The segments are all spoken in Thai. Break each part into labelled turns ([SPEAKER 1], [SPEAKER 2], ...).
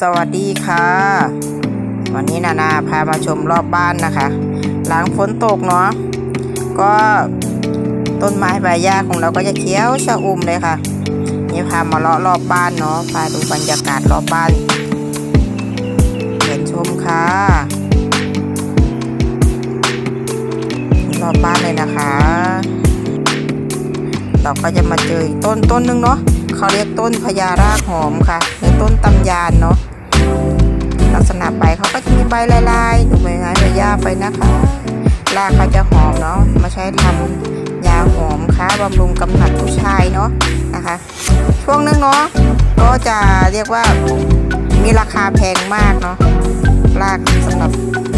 [SPEAKER 1] สวัสดีค่ะ วันนี้นานาพามาชมรอบบ้านนะคะ หลังฝนตกเนาะก็ต้นไม้ใบหญ้าของเราก็จะเขียวชะอุ่มเลยค่ะ นี่พามาเลาะรอบบ้านเนาะพาดูบรรยากาศรอบบ้านเชิญชมค่ะรอบบ้านเลยนะคะ เราก็จะมาเจอต้นต้นหนึงเนาะเขาเรียกต้นพญารากหอมค่ะ ต้นตำยานเนาะลักษณะใบเขาก็จะมีใบลายๆดูใบไม้ใบหญ้าไปนะคะรากเขาจะหอมเนาะมาใช้ทำยาหอมค่ะบำรุงกำหนัดผู้ชายเนาะนะคะ ช่วงนึงเนาะก็จะเรียกว่ามีราคาแพงมากเนาะรากสำหรับ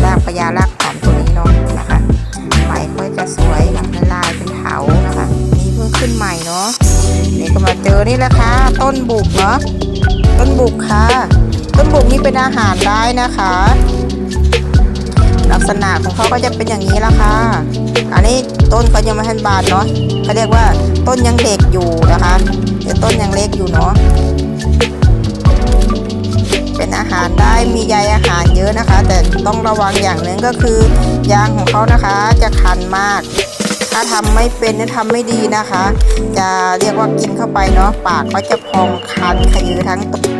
[SPEAKER 1] รากพญารากหอมตัวนี้เนาะนะคะใบก็จะสวยค่ะลายเป็นเถานะคะนี่เพิ่งขึ้นใหม่เนาะนี่ก็มาเจอนี่แหละค่ะต้นบุกเนาะ ต้นบุกค่ะ ต้นบุกนี่เป็นอาหารได้นะคะ ลักษณะของเขาก็จะเป็นอย่างนี้ละค่ะ อันนี้ต้นเขายังไม่ทันบานเนาะเขาเรียกว่าต้นยังเด็กอยู่นะคะเดี๋ยวต้นยังเล็กอยู่เนาะเป็นอาหารได้มีใยอาหารเยอะนะคะ แต่ต้องระวังอย่างหนึ่งก็คือยางของเขานะคะจะคันมาก ถ้าทำไม่เป็นหรือทำไม่ดีนะคะ จะเรียกว่ากินเข้าไปเนาะปากก็จะพองคันขยือทั้งตัว